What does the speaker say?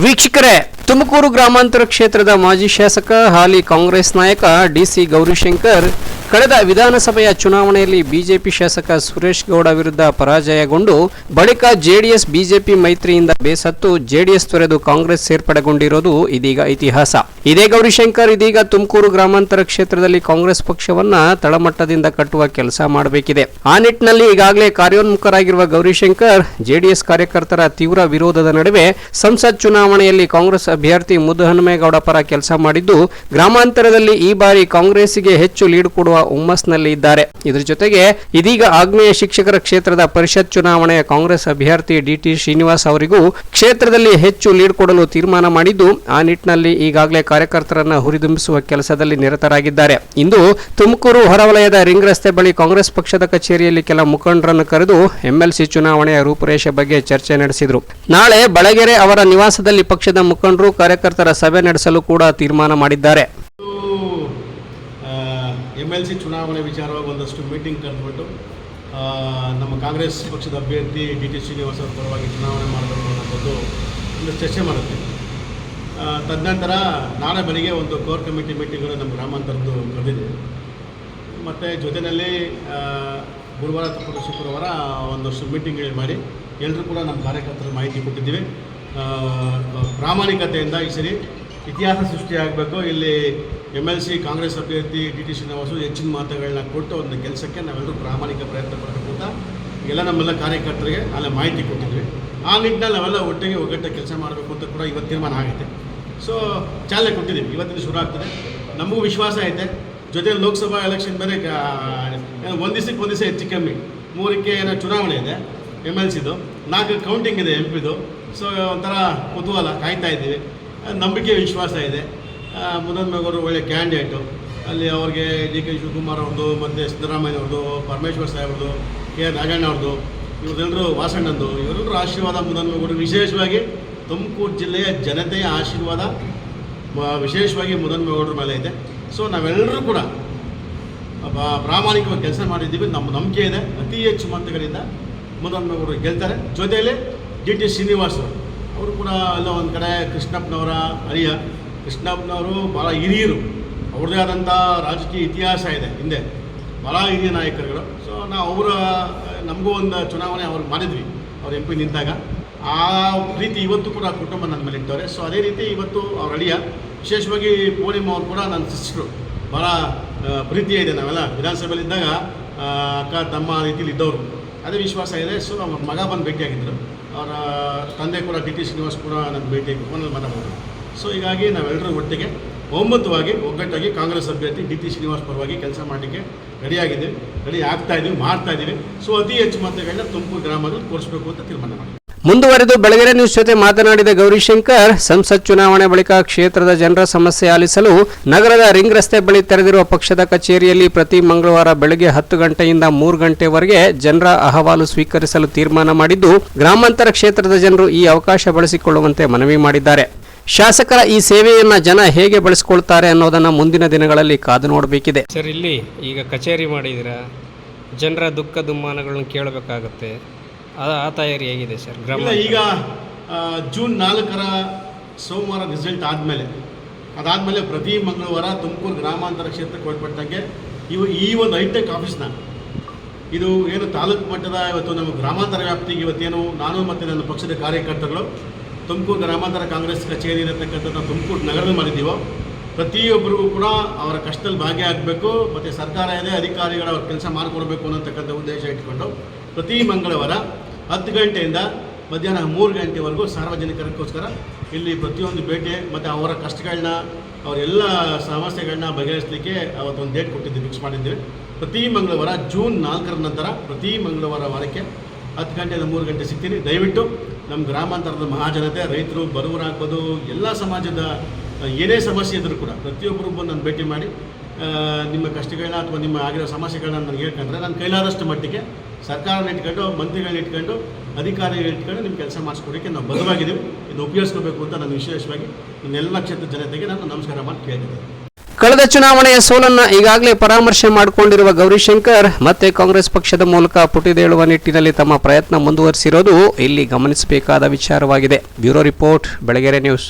ವೀಕ್ಷಕರೇ ತುಮಕೂರು ಗ್ರಾಮಾಂತರ ಕ್ಷೇತ್ರದ ಮಾಜಿ ಶಾಸಕ ಹಾಲಿ ಕಾಂಗ್ರೆಸ್ ನಾಯಕ ಡಿಸಿ ಗೌರಿಶಂಕರ್ ಕಳೆದ ವಿಧಾನಸಭೆಯ ಚುನಾವಣೆಯಲ್ಲಿ ಬಿಜೆಪಿ ಶಾಸಕ ಸುರೇಶ್ ಗೌಡ ವಿರುದ್ಧ ಪರಾಜಯಗೊಂಡು ಬಳಿಕ ಜೆಡಿಎಸ್, ಬಿಜೆಪಿ ಮೈತ್ರಿಯಿಂದ ಬೇಸತ್ತು ಜೆಡಿಎಸ್ ತೊರೆದು ಕಾಂಗ್ರೆಸ್ ಸೇರ್ಪಡೆಗೊಂಡಿರೋದು ಇದೀಗ ಇತಿಹಾಸ. ಇದೇ ಗೌರಿಶಂಕರ್, ಇದೀಗ ತುಮಕೂರು ಗ್ರಾಮಾಂತರ ಕ್ಷೇತ್ರದಲ್ಲಿ ಕಾಂಗ್ರೆಸ್ ಪಕ್ಷವನ್ನ ತಳಮಟ್ಟದಿಂದ ಕಟ್ಟುವ ಕೆಲಸ ಮಾಡಬೇಕಿದೆ. ಆ ನಿಟ್ಟಿನಲ್ಲಿ ಈಗಾಗಲೇ ಕಾರ್ಯೋನ್ಮುಖರಾಗಿರುವ ಗೌರಿಶಂಕರ್, ಜೆಡಿಎಸ್ ಕಾರ್ಯಕರ್ತರ ತೀವ್ರ ವಿರೋಧದ ನಡುವೆ ಸಂಸತ್ ಚುನಾವಣೆಯಲ್ಲಿ ಕಾಂಗ್ರೆಸ್ ಅಭ್ಯರ್ಥಿ ಮುದ್ದುಹನುಮೇಗೌಡ ಪರ ಕೆಲಸ ಮಾಡಿದ್ದು, ಗ್ರಾಮಾಂತರದಲ್ಲಿ ಈ ಬಾರಿ ಕಾಂಗ್ರೆಸ್ಗೆ ಹೆಚ್ಚು ಲೀಡ್ ಕೊಡುವ ಹುಮ್ಮಸ್ನಲ್ಲಿ ಇದ್ದಾರೆ. ಇದರ ಜೊತೆಗೆ ಇದೀಗ ಆಗ್ನೇಯ ಶಿಕ್ಷಕರ ಕ್ಷೇತ್ರದ ಪರಿಷತ್ ಚುನಾವಣೆಯ ಕಾಂಗ್ರೆಸ್ ಅಭ್ಯರ್ಥಿ ಡಿಟಿ ಶ್ರೀನಿವಾಸ್ ಅವರಿಗೂ ಕ್ಷೇತ್ರದಲ್ಲಿ ಹೆಚ್ಚು ಲೀಡ್ ಕೊಡಲು ತೀರ್ಮಾನ ಮಾಡಿದ್ದು, ಆ ನಿಟ್ಟಿನಲ್ಲಿ ಈಗಾಗಲೇ ಕಾರ್ಯಕರ್ತರನ್ನು ಹುರಿದುಂಬಿಸುವ ಕೆಲಸದಲ್ಲಿ ನಿರತರಾಗಿದ್ದಾರೆ. ಇಂದು ತುಮಕೂರು ಹೊರವಲಯದ ರಿಂಗ್ ರಸ್ತೆ ಬಳಿ ಕಾಂಗ್ರೆಸ್ ಪಕ್ಷದ ಕಚೇರಿಯಲ್ಲಿ ಕೆಲ ಮುಖಂಡರನ್ನು ಕರೆದು ಎಂಎಲ್ಸಿ ಚುನಾವಣೆಯ ರೂಪುರೇಷೆ ಬಗ್ಗೆ ಚರ್ಚೆ ನಡೆಸಿದರು. ನಾಳೆ ಬಳಗೆರೆ ಅವರ ನಿವಾಸದಲ್ಲಿ ಪಕ್ಷದ ಮುಖಂಡರು ಕಾರ್ಯಕರ್ತರ ಸಭೆ ನಡೆಸಲು ಕೂಡ ತೀರ್ಮಾನ ಮಾಡಿದ್ದಾರೆ. ಎಂ ಎಲ್ ಸಿ ಚುನಾವಣೆ ವಿಚಾರವಾಗಿ ಒಂದಷ್ಟು ಮೀಟಿಂಗ್ ಕರೆದುಬಿಟ್ಟು ನಮ್ಮ ಕಾಂಗ್ರೆಸ್ ಪಕ್ಷದ ಅಭ್ಯರ್ಥಿ ಡಿ ಟಿ ಶ್ರೀನಿವಾಸ್ ಅವರ ಪರವಾಗಿ ಚುನಾವಣೆ ಮಾಡಬೇಕು ಅನ್ನೋಂಥದ್ದು ಒಂದು ಚರ್ಚೆ ಮಾಡುತ್ತೆ. ತದನಂತರ ನಾಳೆ ಬೆಳಿಗ್ಗೆ ಒಂದು ಕೋರ್ ಕಮಿಟಿ ಮೀಟಿಂಗ್ಗಳು ನಮ್ಮ ಗ್ರಾಮಾಂತರದ್ದು ಕರೆದಿದೆ. ಮತ್ತು ಜೊತೆಯಲ್ಲಿ ಗುರುವಾರ ಅಥವಾ ಶುಕ್ರವಾರ ಒಂದಷ್ಟು ಮೀಟಿಂಗ್ಗಳು ಮಾಡಿ ಎಲ್ಲರೂ ಕೂಡ ನಮ್ಮ ಕಾರ್ಯಕರ್ತರ ಮಾಹಿತಿ ಕೊಟ್ಟಿದ್ದೀವಿ. ಪ್ರಾಮಾಣಿಕತೆಯಿಂದ ಈ ಸರಿ ಇತಿಹಾಸ ಸೃಷ್ಟಿಯಾಗಬೇಕು. ಇಲ್ಲಿ ಎಂ ಎಲ್ ಸಿ ಕಾಂಗ್ರೆಸ್ ಅಭ್ಯರ್ಥಿ ಡಿ ಟಿ ಶ್ರೀನಿವಾಸು ಹೆಚ್ಚಿನ ಮಾತುಗಳನ್ನ ಕೊಟ್ಟು ಒಂದು ಕೆಲಸಕ್ಕೆ ನಾವೆಲ್ಲರೂ ಪ್ರಾಮಾಣಿಕ ಪ್ರಯತ್ನ ಪಡಬೇಕು ಅಂತ ಎಲ್ಲ ನಮ್ಮೆಲ್ಲ ಕಾರ್ಯಕರ್ತರಿಗೆ ಅಲ್ಲೇ ಮಾಹಿತಿ ಕೊಟ್ಟಿದ್ವಿ. ಆ ನಿಟ್ಟಿನಲ್ಲಿ ನಾವೆಲ್ಲ ಒಟ್ಟಿಗೆ ಒಗ್ಗಟ್ಟ ಕೆಲಸ ಮಾಡಬೇಕು ಅಂತ ಕೂಡ ಇವತ್ತು ತೀರ್ಮಾನ ಆಗುತ್ತೆ ಸೊ ಚಾಲನೆ ಕೊಟ್ಟಿದ್ದೀವಿ. ಇವತ್ತಿನ ಶುರು ಆಗ್ತದೆ. ನಮಗೂ ವಿಶ್ವಾಸ ಐತೆ. ಜೊತೆ ಲೋಕಸಭಾ ಎಲೆಕ್ಷನ್ ಬೇರೆ ಒಂದು ದಿವಸಕ್ಕೆ ಒಂದು ದಿವಸ ಹೆಚ್ಚು ಕಮ್ಮಿ. ಮೂರಕ್ಕೆ ಏನೋ ಚುನಾವಣೆ ಇದೆ ಎಂ ಎಲ್ ಸಿದು ನಾಲ್ಕು ಕೌಂಟಿಂಗ್ ಇದೆ ಎಂ ಪಿದು ಸೊ ಒಂಥರ ಕುತೂಹಲ ಕಾಯ್ತಾ ಇದ್ದೀವಿ. ನಂಬಿಕೆ ವಿಶ್ವಾಸ ಇದೆ. ಮುದನ್ ಮೇಗವರು ಒಳ್ಳೆ ಕ್ಯಾಂಡಿಡೇಟು ಅಲ್ಲಿ ಅವ್ರಿಗೆ ಡಿ ಕೆ ಶಿವಕುಮಾರ್ ಅವ್ರದ್ದು, ಮತ್ತು ಸಿದ್ದರಾಮಯ್ಯ ಅವ್ರದ್ದು, ಪರಮೇಶ್ವರ್ ಸಾಹೇಬ್ರದ್ದು ಕೆ ಎ ನಾಗಣ್ಣ ಅವ್ರದ್ದು ಇವರೆಲ್ಲರೂ ವಾಸಣ್ಣಂದು ಇವರೆಲ್ಲರೂ ಆಶೀರ್ವಾದ ಮುದನ್ ವಿಶೇಷವಾಗಿ ತುಮಕೂರು ಜಿಲ್ಲೆಯ ಜನತೆಯ ಆಶೀರ್ವಾದ ವಿಶೇಷವಾಗಿ ಮುದನ್ ಮೇಗೌಡರ ಮೇಲೆ ಇದೆ ಸೊ ನಾವೆಲ್ಲರೂ ಕೂಡ ಪ್ರಾಮಾಣಿಕವಾಗಿ ಕೆಲಸ ಮಾಡಿದ್ದೀವಿ. ನಮ್ಮ ನಂಬಿಕೆ ಇದೆ. ಅತಿ ಹೆಚ್ಚು ಮತಗಳಿಂದ ಮುದನ್ ಗೆಲ್ತಾರೆ. ಜೊತೆಯಲ್ಲಿ ಡಿ ಟಿ ಶ್ರೀನಿವಾಸ್ ಅವರು. ಕೂಡ ಎಲ್ಲ ಒಂದು ಕಡೆ ಕೃಷ್ಣಪ್ಪನವರ ಅಳಿಯ ಕೃಷ್ಣಪ್ಪನವರು ಭಾಳ ಹಿರಿಯರು. ಅವ್ರದ್ದೇ ಆದಂಥ ರಾಜಕೀಯ ಇತಿಹಾಸ ಇದೆ ಹಿಂದೆ. ಭಾಳ ಹಿರಿಯ ನಾಯಕರುಗಳು. ಸೊ ನಾವು ಅವರ ನಮಗೂ ಒಂದು ಚುನಾವಣೆ ಅವ್ರು ಮಾಡಿದ್ವಿ ಅವ್ರು ಎಂ ಪಿ ನಿಂತಾಗ. ಆ ರೀತಿ ಇವತ್ತು ಕೂಡ ಕುಟುಂಬ ನನ್ನ ಮೇಲೆ ಇಟ್ಟವ್ರೆ. ಸೊ ಅದೇ ರೀತಿ ಇವತ್ತು ಅವ್ರ ಅಳಿಯ ವಿಶೇಷವಾಗಿ ಪೂರ್ಣಿಮಾ ಅವರು ಕೂಡ ನನ್ನ ಸಿಸ್ಟ್ರು ಆ, ಪ್ರೀತಿ ಇದೆ ನಾವೆಲ್ಲ. ವಿಧಾನಸಭೆಯಲ್ಲಿ ಇದ್ದಾಗ ಅಕ್ಕ ತಮ್ಮ ರೀತಿಲಿ ಇದ್ದವರು. ಅದೇ ವಿಶ್ವಾಸ ಇದೆ. ಸೊ ಅವ್ರ ಮಗ ಬಂದು ಭೇಟಿಯಾಗಿದ್ದರು. ಅವರ ತಂದೆ ಕೂಡ ಟಿ ಟಿ ಶ್ರೀನಿವಾಸ್ ಕೂಡ ನನ್ನ ಭೇಟಿಯಾಗಿ ಫೋನಲ್ಲಿ ಮಾತಾಡ್ಬೋದು. ಸೊ ಹೀಗಾಗಿ ನಾವೆಲ್ಲರೂ ಒಟ್ಟಿಗೆ ಒಮ್ಮತವಾಗಿ ಒಗ್ಗಟ್ಟಾಗಿ ಕಾಂಗ್ರೆಸ್ ಅಭ್ಯರ್ಥಿ ಡಿ ಟಿ ಶ್ರೀನಿವಾಸ್ ಪರವಾಗಿ ಕೆಲಸ ಮಾಡಲಿಕ್ಕೆ ರೆಡಿಯಾಗಿದ್ದೀವಿ ರೆಡಿ ಆಗ್ತಾ ಇದ್ದೀವಿ ಮಾಡ್ತಾ ಇದ್ದೀವಿ ಸೊ ಅತಿ ಹೆಚ್ಚು ಮತಗಳನ್ನ ತುಮಕೂರು ಗ್ರಾಮದಲ್ಲಿ ತೋರಿಸಬೇಕು ಅಂತ ತೀರ್ಮಾನ ಮಾಡಿ ಮುಂದುವರೆದು ಬೆಳಗೆರೆ ನ್ಯೂಸ್ ಜೊತೆ ಮಾತನಾಡಿದ ಗೌರಿಶಂಕರ್ ಸಂಸತ್ ಚುನಾವಣೆ ಬಳಿಕ ಕ್ಷೇತ್ರದ ಜನರ ಸಮಸ್ಯೆ ಆಲಿಸಲು ನಗರದ ರಿಂಗ್ ರಸ್ತೆ ಬಳಿ ತೆರೆದಿರುವ ಪಕ್ಷದ ಕಚೇರಿಯಲ್ಲಿ ಪ್ರತಿ ಮಂಗಳವಾರ ಬೆಳಗ್ಗೆ ಹತ್ತು ಗಂಟೆಯಿಂದ ಮೂರು ಗಂಟೆವರೆಗೆ ಜನರ ಅಹವಾಲು ಸ್ವೀಕರಿಸಲು ತೀರ್ಮಾನ ಮಾಡಿದ್ದು, ಗ್ರಾಮಾಂತರ ಕ್ಷೇತ್ರದ ಜನರು ಈ ಅವಕಾಶ ಬಳಸಿಕೊಳ್ಳುವಂತೆ ಮನವಿ ಮಾಡಿದ್ದಾರೆ. ಶಾಸಕರ ಈ ಸೇವೆಯನ್ನ ಜನ ಹೇಗೆ ಬಳಸಿಕೊಳ್ತಾರೆ ಅನ್ನೋದನ್ನ ಮುಂದಿನ ದಿನಗಳಲ್ಲಿ ಕಾದು ನೋಡಬೇಕಿದೆ. ಸರ್ ಇಲ್ಲಿ ಈಗ ಕಚೇರಿ ಮಾಡಿದಿರ ಜನರ ದುಃಖ ದುಮ್ಮಾನಗಳನ್ನು ಕೇಳಬೇಕಾಗುತ್ತೆ. ಆ ತಯಾರಿ ಹೇಗಿದೆ ಸರ್? ಇಲ್ಲ ಈಗ ಜೂನ್ ನಾಲ್ಕರ ಸೋಮವಾರ ರಿಸಲ್ಟ್ ಆದಮೇಲೆ. ಅದಾದಮೇಲೆ ಪ್ರತಿ ಮಂಗಳವಾರ ತುಮಕೂರು ಗ್ರಾಮಾಂತರ ಕ್ಷೇತ್ರಕ್ಕೆ ಒಳಪಟ್ಟಂಗೆ ಇವು ಈ ಒಂದು ಹೈಟೆಕ್ ಆಫೀಸ್ನ. ಇದು ಏನು ತಾಲೂಕು ಮಟ್ಟದ ಇವತ್ತು ನಮ್ಮ ಗ್ರಾಮಾಂತರ ವ್ಯಾಪ್ತಿಗೆ ಇವತ್ತೇನು ನಾನು ಮತ್ತು ನನ್ನ ಪಕ್ಷದ ಕಾರ್ಯಕರ್ತರುಗಳು ತುಮಕೂರು ಗ್ರಾಮಾಂತರ ಕಾಂಗ್ರೆಸ್ ಕಚೇರಿ ಇರತಕ್ಕಂಥದ್ದು ತುಮಕೂರು ನಗರದಲ್ಲಿ ಮಾಡಿದ್ದೀವೋ, ಪ್ರತಿಯೊಬ್ಬರಿಗೂ ಕೂಡ ಅವರ ಕಷ್ಟದಲ್ಲಿ ಭಾಗಿಯಾಗಬೇಕು, ಮತ್ತು ಸರ್ಕಾರ ಇದೆ ಅಧಿಕಾರಿಗಳು ಅವ್ರ ಕೆಲಸ ಮಾಡಿಕೊಡ್ಬೇಕು ಅನ್ನತಕ್ಕಂಥ ಉದ್ದೇಶ ಇಟ್ಕೊಂಡು ಪ್ರತಿ ಮಂಗಳವಾರ ಹತ್ತು ಗಂಟೆಯಿಂದ ಮಧ್ಯಾಹ್ನ ಮೂರು ಗಂಟೆವರೆಗೂ ಸಾರ್ವಜನಿಕರಿಗೋಸ್ಕರ ಇಲ್ಲಿ ಪ್ರತಿಯೊಂದು ಭೇಟಿ, ಮತ್ತು ಅವರ ಕಷ್ಟಗಳನ್ನ, ಅವರೆಲ್ಲ ಸಮಸ್ಯೆಗಳನ್ನ ಬಗೆಹರಿಸಲಿಕ್ಕೆ ಅವತ್ತೊಂದು ಡೇಟ್ ಕೊಟ್ಟಿದ್ದೀವಿ ಫಿಕ್ಸ್ ಮಾಡಿದ್ದೀವಿ ಪ್ರತಿ ಮಂಗಳವಾರ ಜೂನ್ ನಾಲ್ಕರ ನಂತರ ಪ್ರತಿ ಮಂಗಳವಾರ ವಾರಕ್ಕೆ ಹತ್ತು ಗಂಟೆಯಿಂದ ಮೂರು ಗಂಟೆ ಸಿಗ್ತೀನಿ. ದಯವಿಟ್ಟು ನಮ್ಮ ಗ್ರಾಮಾಂತರದ ಮಹಾಜನತೆ, ರೈತರು ಬಡವರಾಗ್ಬೋದು, ಎಲ್ಲ ಸಮಾಜದ ಏನೇ ಸಮಸ್ಯೆ ಇದ್ದರೂ ಕೂಡ ಪ್ರತಿಯೊಬ್ಬರು ಬಂದು ನಾನು ಭೇಟಿ ಮಾಡಿ ನಿಮ್ಮ ಕಷ್ಟಗಳನ್ನ ಅಥವಾ ನಿಮ್ಮ ಆಗಿರೋ ಸಮಸ್ಯೆಗಳನ್ನ ನನಗೆ ಹೇಳ್ಕೊಂಡ್ರೆ ನಾನು ಕೈಲಾದಷ್ಟು ಮಟ್ಟಿಗೆ ಸರ್ಕಾರನ ಇಟ್ಕೊಂಡು, ಮಂತ್ರಿಗಳನ್ನ ಇಟ್ಕೊಂಡು, ಅಧಿಕಾರಿಗಳನ್ನ ಇಟ್ಕೊಂಡು ನಿಮ್ಮ ಕೆಲಸ ಮಾಡಿಸ್ಕೊಡೋಕ್ಕೆ ನಾವು ಬದಲಾಗಿದ್ದೀವಿ ಇದನ್ನು ಉಪಯೋಗಿಸ್ಕೋಬೇಕು ಅಂತ ನಾನು ವಿಶೇಷವಾಗಿ ನನ್ನೆಲ್ಲ ಕ್ಷೇತ್ರದ ಜನತೆಗೆ ನಾನು ನಮಸ್ಕಾರ ಮಾಡಿ ಕೇಳ್ತಿದ್ದೆ ಕಳೆದ ಚುನಾವಣೆಯ ಸೋಲನ್ನ ಈಗಾಗಲೇ ಪರಾಮರ್ಶೆ ಮಾಡಿಕೊಂಡಿರುವ ಗೌರಿಶಂಕರ್ ಮತ್ತೆ ಕಾಂಗ್ರೆಸ್ ಪಕ್ಷದ ಮೂಲಕ ಪುಟಿದೇಳುವ ನಿಟ್ಟಿನಲ್ಲಿ ತಮ್ಮ ಪ್ರಯತ್ನ ಮುಂದುವರಿಸಿರೋದು ಇಲ್ಲಿ ಗಮನಿಸಬೇಕಾದ ವಿಚಾರವಾಗಿದೆ. Bureau report, Belagere news.